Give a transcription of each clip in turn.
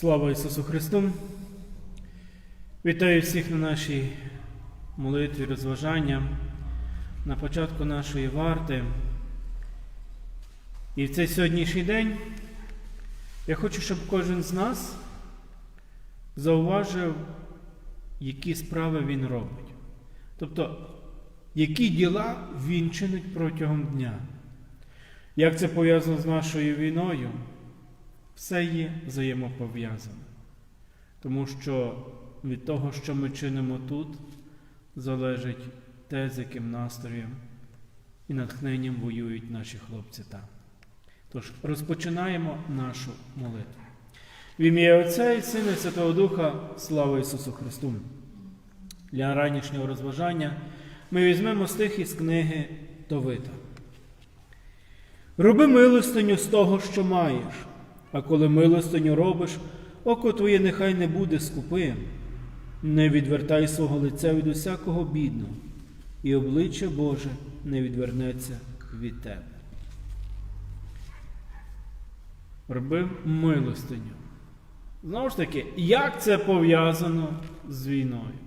Слава Ісусу Христу! Вітаю всіх на нашій молитві розважання, на початку нашої варти. І в цей сьогоднішній день я хочу, щоб кожен з нас зауважив, які справи він робить. Тобто, які діла він чинить протягом дня. Як це пов'язано з нашою війною? Все є взаємопов'язане. Тому що від того, що ми чинимо тут, залежить те, з яким настроєм і натхненням воюють наші хлопці там. Тож розпочинаємо нашу молитву. В ім'я Отця і Сина Святого Духа, слава Ісусу Христу! Для ранішнього розважання ми візьмемо стих із книги Товита. Роби милостиню з того, що маєш, а коли милостиню робиш, око твоє нехай не буде скупим. Не відвертай свого лиця від усякого бідного, і обличчя Боже не відвернеться від тебе. Роби милостиню. Знову ж таки, як це пов'язано з війною?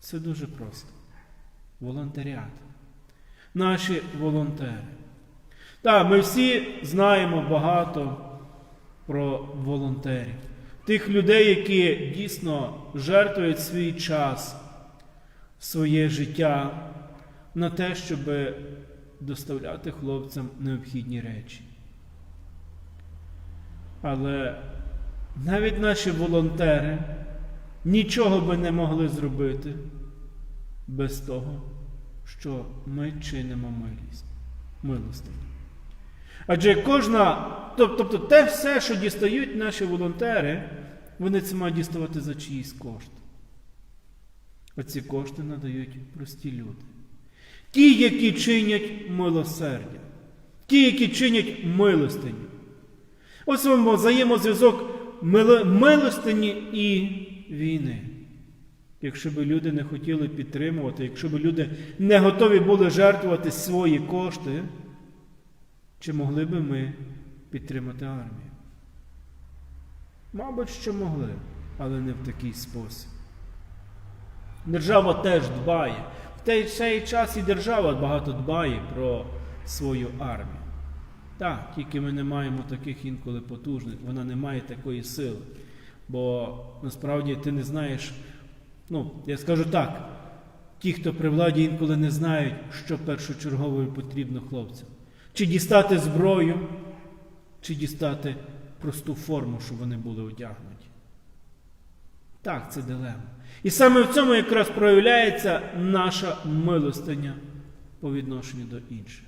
Це дуже просто. Волонтеріат. Наші волонтери. Так, ми всі знаємо багато про волонтерів, тих людей, які дійсно жертвують свій час, своє життя на те, щоб доставляти хлопцям необхідні речі. Але навіть наші волонтери нічого би не могли зробити без того, що ми чинимо милість, милостиню. Адже кожна, тобто те все, що дістають наші волонтери, вони це мають діставати за чиїсь кошти. Оці кошти надають прості люди. Ті, які чинять милосердя, ті, які чинять милостиню. Ось вам взаємозв'язок милостині і війни. Якщо б люди не хотіли підтримувати, якщо б люди не готові були жертвувати свої кошти, чи могли би ми підтримати армію? Мабуть, що могли, але не в такий спосіб. Держава теж дбає. В той цей час і держава багато дбає про свою армію. Так, тільки ми не маємо таких інколи потужних, вона не має такої сили. Бо насправді ти не знаєш, ну, я скажу так, ті, хто при владі інколи не знають, що першочергово потрібно хлопцям. Чи дістати зброю, чи дістати просту форму, щоб вони були одягнуті. Так, це дилема. І саме в цьому якраз проявляється наша милостиня по відношенню до інших.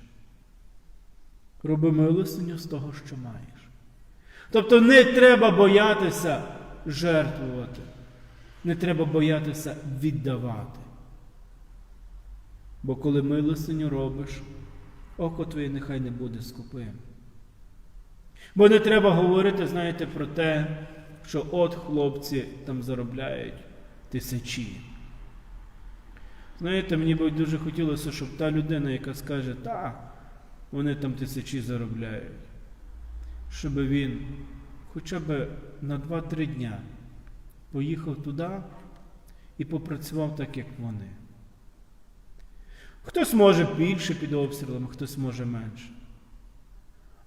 Роби милостиню з того, що маєш. Тобто не треба боятися жертвувати, не треба боятися віддавати. Бо коли милостиню робиш, око твоє нехай не буде скупим. Бо не треба говорити, знаєте, про те, що от хлопці там заробляють тисячі. Знаєте, мені би дуже хотілося, щоб та людина, яка скаже, та, вони там тисячі заробляють, щоб він хоча б на 2-3 дня поїхав туди і попрацював так, як вони. Хтось може більше під обстрілами, хтось може менше.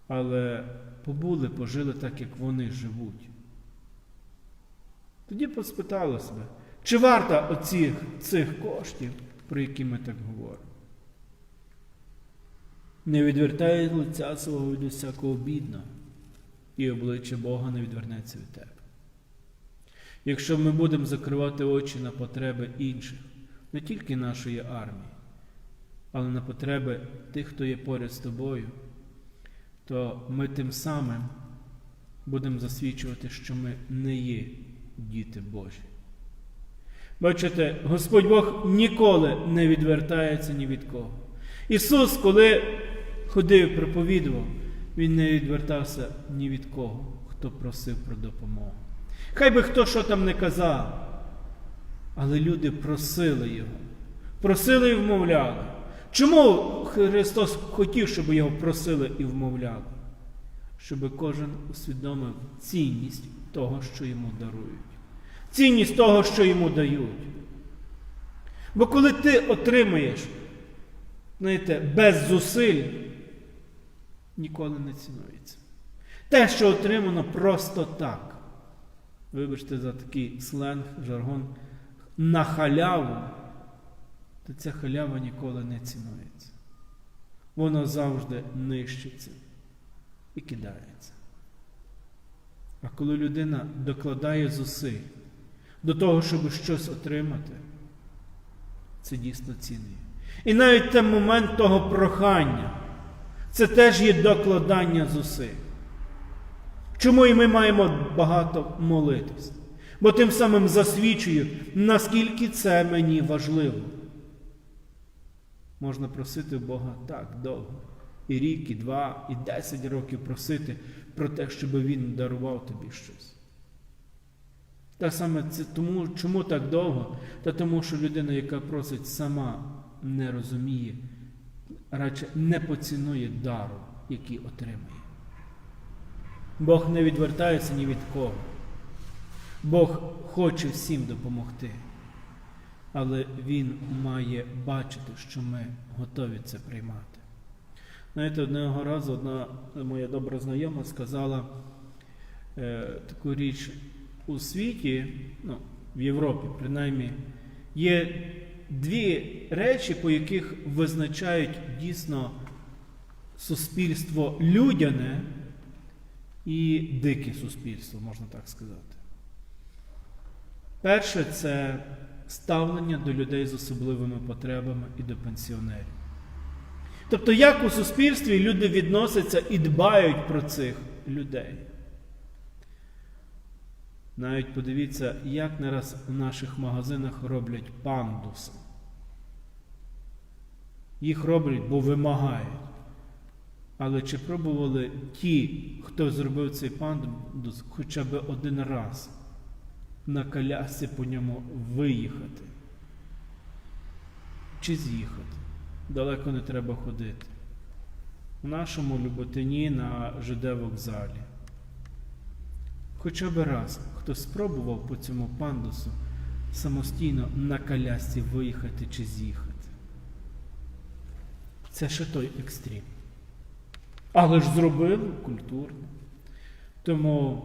Але побули, пожили так, як вони живуть. Тоді поспитали себе, чи варта оцих цих коштів, про які ми так говоримо. Не відвертай лиця свого від усякого бідного, і обличчя Бога не відвернеться від тебе. Якщо ми будемо закривати очі на потреби інших, не тільки нашої армії, але на потреби тих, хто є поряд з тобою, то ми тим самим будемо засвідчувати, що ми не є діти Божі. Бачите, Господь Бог ніколи не відвертається ні від кого. Ісус, коли ходив, проповідував, Він не відвертався ні від кого, хто просив про допомогу. Хай би хто що там не казав, але люди просили Його, просили і вмовляли. Чому Христос хотів, щоб його просили і вмовляли? щоб кожен усвідомив цінність того, що йому дарують, цінність того, що йому дають. Бо коли ти отримаєш, знаєте, без зусиль, ніколи не цінується. Те, що отримано просто так. Вибачте за такий сленг, жаргон, на халяву, то ця халява ніколи не цінується. Воно завжди нищиться і кидається. А коли людина докладає зусиль до того, щоб щось отримати, це дійсно цінує. І навіть той момент того прохання, це теж є докладання зусиль. Чому і ми маємо багато молитись? Бо тим самим засвідчую, наскільки це мені важливо. Можна просити в Бога так довго. І рік, і два, і десять років просити про те, щоб Він дарував тобі щось. Так саме це тому, чому так довго? Та тому, що людина, яка просить, сама не розуміє, радше не поцінує дару, який отримає. Бог не відвертається ні від кого. Бог хоче всім допомогти, але Він має бачити, що ми готові це приймати. Знаєте, одного разу одна моя добра знайома сказала е, таку річ у світі, ну, в Європі, принаймні, є дві речі, по яких визначають дійсно суспільство людяне і дике суспільство, можна так сказати. Перше це ставлення до людей з особливими потребами і до пенсіонерів. Тобто, як у суспільстві люди відносяться і дбають про цих людей. Навіть подивіться, як не раз в наших магазинах роблять пандуси. Їх роблять, бо вимагають. Але чи пробували ті, хто зробив цей пандус, хоча б один раз на колясці по ньому виїхати? Чи з'їхати? Далеко не треба ходити. В нашому Люботині на ЖД вокзалі. Хоча б раз хтось спробував по цьому пандусу самостійно на колясці виїхати чи з'їхати. Це ще той екстрім. Але ж зробили культурно. Тому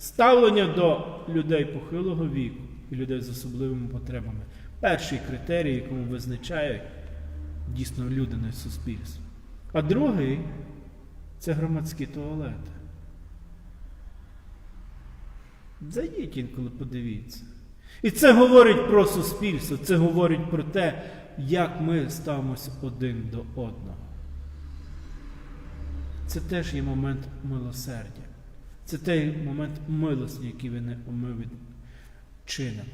ставлення до людей похилого віку і людей з особливими потребами перший критерій, якому визначають дійсно людяне суспільство. А другий це громадські туалети. Зайдіть інколи подивіться. І це говорить про суспільство, це говорить про те, як ми ставимося один до одного. Це теж є момент милосердя. Це той момент милості, який ми чинимо.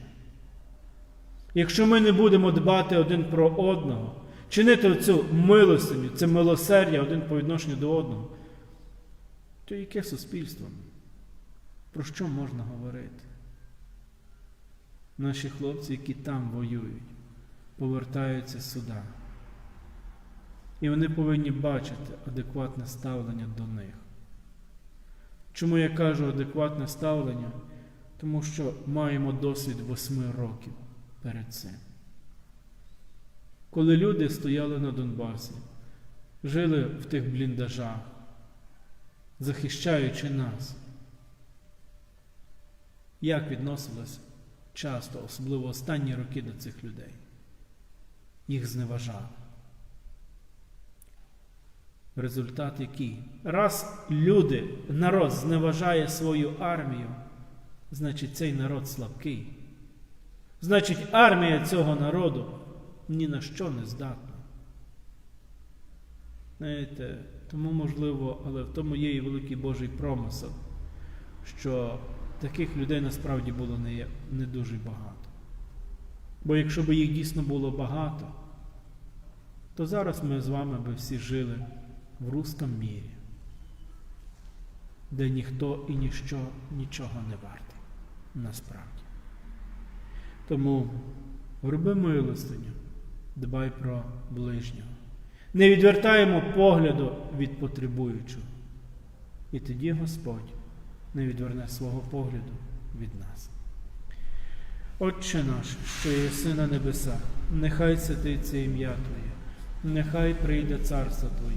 Якщо ми не будемо дбати один про одного, чинити цю милостиню, це милосердя один по відношенню до одного, то яке суспільство? Про що можна говорити? Наші хлопці, які там воюють, повертаються сюди. І вони повинні бачити адекватне ставлення до них. Чому я кажу адекватне ставлення? Тому що маємо досвід восьми років перед цим. Коли люди стояли на Донбасі, жили в тих бліндажах, захищаючи нас, як відносилось часто, особливо останні роки до цих людей? Їх зневажали. Результат який? Раз люди, народ зневажає свою армію, значить цей народ слабкий. Значить, армія цього народу ні на що не здатна. Знаєте, тому можливо, але в тому є і великий Божий промисел, що таких людей насправді було не, не дуже багато. Бо якщо б їх дійсно було багато, то зараз ми з вами би всі жили в русском мірі, де ніхто і ніщо нічого не вартий насправді. Тому роби милостиню, дбай про ближнього. Не відвертаємо погляду від потребуючого. і тоді Господь не відверне свого погляду від нас. Отче наш, що єси на небесах, нехай святиться ім'я Твоє, нехай прийде царство Твоє,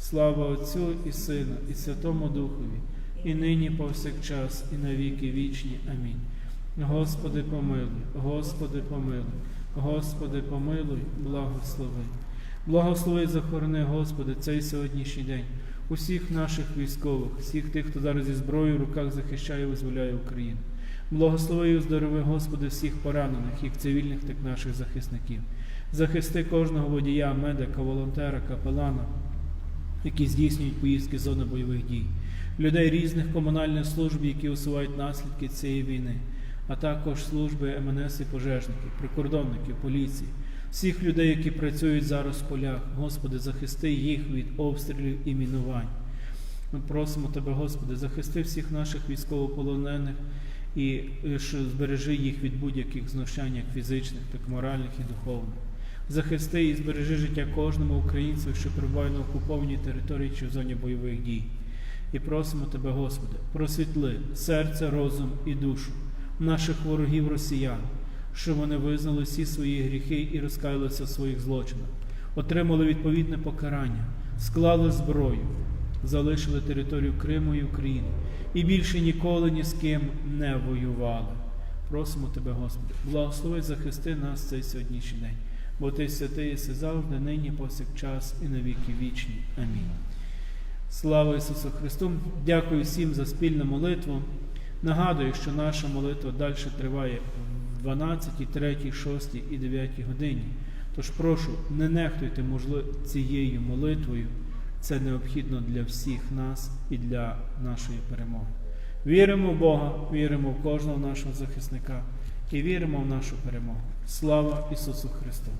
Слава Отцю і Сину, і Святому Духові, і нині повсякчас, і на віки вічні. Амінь. Господи, помилуй, Господи, помилуй, Господи, помилуй, благослови. Благослови, захорони, Господи, цей сьогоднішній день, усіх наших військових, всіх тих, хто зараз зі зброєю в руках захищає і визволяє Україну. Благослови і оздорови, Господи, всіх поранених, як цивільних, так наших захисників. Захисти кожного водія, медика, волонтера, капелана, які здійснюють поїздки з зони бойових дій, людей різних комунальних служб, які усувають наслідки цієї війни, а також служби МНС і пожежників, прикордонників, поліції, всіх людей, які працюють зараз в полях. Господи, захисти їх від обстрілів і мінувань. Ми просимо Тебе, Господи, захисти всіх наших військовополонених і е, збережи їх від будь-яких знущань, як фізичних, так і моральних і духовних. Захисти і збережи життя кожному українцю, що перебуває на окупованій території чи в зоні бойових дій. І просимо Тебе, Господи, просвітли серце, розум і душу наших ворогів росіян, щоб вони визнали всі свої гріхи і розкаялися в своїх злочинах, отримали відповідне покарання, склали зброю, залишили територію Криму і України і більше ніколи ні з ким не воювали. Просимо Тебе, Господи, благослови захисти нас цей сьогоднішній день, бо Ти святий єси завжди, нині, повсякчас і на віки вічні. Амінь. Слава Ісусу Христу! Дякую всім за спільну молитву. Нагадую, що наша молитва далі триває в 12, 3, 6 і 9 годині. Тож прошу, не нехтуйте можливо, цією молитвою. Це необхідно для всіх нас і для нашої перемоги. Віримо в Бога, віримо в кожного нашого захисника і віримо в нашу перемогу. Слава Ісусу Христу!